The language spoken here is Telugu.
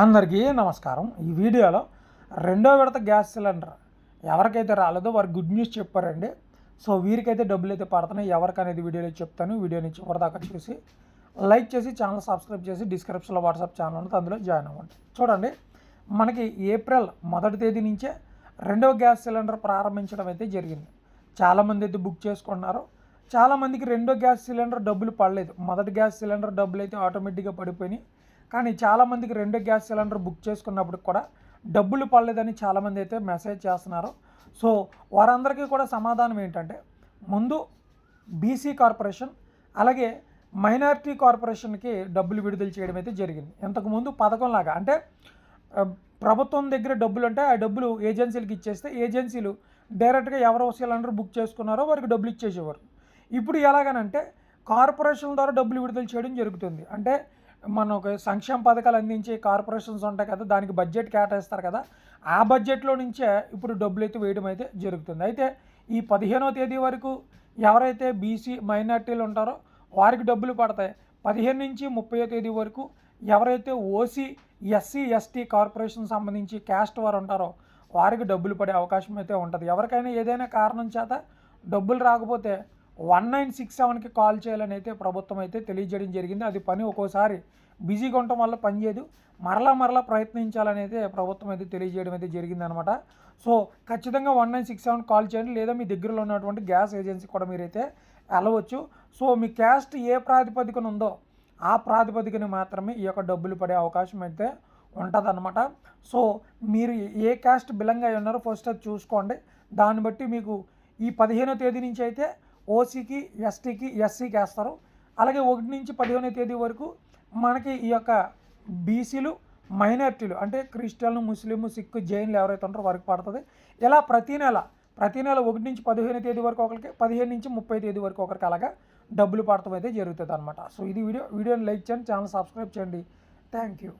అందరికీ నమస్కారం. ఈ వీడియోలో రెండో విడత గ్యాస్ సిలిండర్ ఎవరికైతే రాలేదో వారు గుడ్ న్యూస్ చెప్పారండి. సో వీరికైతే డబ్బులు అయితే పడుతున్నాయి. ఎవరికనేది వీడియోలో చెప్తాను వీడియోని చివరిదాకా చూసి లైక్ చేసి ఛానల్ సబ్స్క్రైబ్ చేసి డిస్క్రిప్షన్లో వాట్సాప్ ఛానల్ ఉంటుంది అందులో జాయిన్ అవ్వండి. చూడండి మనకి ఏప్రిల్ మొదటి తేదీ నుంచే రెండవ గ్యాస్ సిలిండర్ ప్రారంభించడం అయితే జరిగింది. చాలామంది అయితే బుక్ చేసుకున్నారు. చాలామందికి రెండో గ్యాస్ సిలిండర్ డబ్బులు పడలేదు. మొదటి గ్యాస్ సిలిండర్ డబ్బులు అయితే ఆటోమేటిక్గా పడిపోయినాయి. కానీ చాలామందికి రెండు గ్యాస్ సిలిండర్ బుక్ చేసుకున్నప్పుడు కూడా డబ్బులు పడలేదని చాలామంది అయితే మెసేజ్ చేస్తున్నారు. సో వారందరికీ కూడా సమాధానం ఏంటంటే ముందు బీసీ కార్పొరేషన్ అలాగే మైనారిటీ కార్పొరేషన్కి డబ్బులు విడుదల చేయడం అయితే జరిగింది. ఇంతకుముందు పథకంలాగా అంటే ప్రభుత్వం దగ్గర డబ్బులు అంటే ఆ డబ్బులు ఏజెన్సీలకు ఇచ్చేస్తే ఏజెన్సీలు డైరెక్ట్గా ఎవరు సిలిండర్ బుక్ చేసుకున్నారో వారికి డబ్బులు ఇచ్చేసేవారు. ఇప్పుడు ఎలాగనంటే కార్పొరేషన్ ద్వారా డబ్బులు విడుదల చేయడం జరుగుతుంది. అంటే మనకు సంక్షేమ పథకాలు అందించే కార్పొరేషన్స్ ఉంటాయి కదా దానికి బడ్జెట్ కేటాయిస్తారు కదా ఆ బడ్జెట్లో నుంచే ఇప్పుడు డబ్బులు అయితే వేయడం అయితే జరుగుతుంది. అయితే ఈ పదిహేనో తేదీ వరకు ఎవరైతే బీసీ మైనార్టీలు ఉంటారో వారికి డబ్బులు పడతాయి. పదిహేను నుంచి ముప్పయో తేదీ వరకు ఎవరైతే ఓసీ ఎస్సీ ఎస్టీ కార్పొరేషన్ సంబంధించి క్యాస్ట్ వారు ఉంటారో వారికి డబ్బులు పడే అవకాశం అయితే ఉంటుంది. ఎవరికైనా ఏదైనా కారణం చేత డబ్బులు రాకపోతే వన్ నైన్ సిక్స్ సెవెన్కి కాల్ చేయాలని అయితే ప్రభుత్వం అయితే తెలియజేయడం జరిగింది. అది పని ఒక్కోసారి బిజీగా ఉండటం వల్ల పనిచేయదు మరలా మరలా ప్రయత్నించాలని అయితే ప్రభుత్వం అయితే తెలియజేయడం అయితే జరిగింది అనమాట సో ఖచ్చితంగా one nine six seven call చేయండి. లేదా మీ దగ్గరలో ఉన్నటువంటి గ్యాస్ ఏజెన్సీ కూడా మీరైతే వెళ్ళవచ్చు. సో మీ క్యాస్ట్ ఏ ప్రాతిపదికన ఉందో ఆ ప్రాతిపదికన మాత్రమే ఈ యొక్క డబ్బులు పడే అవకాశం అయితే ఉంటుందన్నమాట సో మీరు ఏ క్యాస్ట్ బిలంగా అయి ఉన్నారో ఫస్ట్ అది చూసుకోండి. దాన్ని బట్టి మీకు ఈ పదిహేనో తేదీ నుంచి అయితే ఓసీకి ఎస్టీకి ఎస్సీకి వేస్తారు. అలాగే ఒకటి నుంచి పదిహేనో తేదీ వరకు మనకి ఈ యొక్క బీసీలు మైనార్టీలు అంటే క్రిస్టియన్లు ముస్లిం సిక్కు జైన్లు ఎవరైతే ఉంటారో వారికి పడుతుంది. ఇలా ప్రతి నెల ప్రతి నెల ఒకటి నుంచి పదిహేను తేదీ వరకు ఒకరికి పదిహేను నుంచి ముప్పై తేదీ వరకు ఒకరికి అలాగా డబ్బులు పడటం అయితే జరుగుతుంది అనమాట సో ఇది వీడియో వీడియోని లైక్ చేయండి ఛానల్ సబ్స్క్రైబ్ చేయండి. Thank you.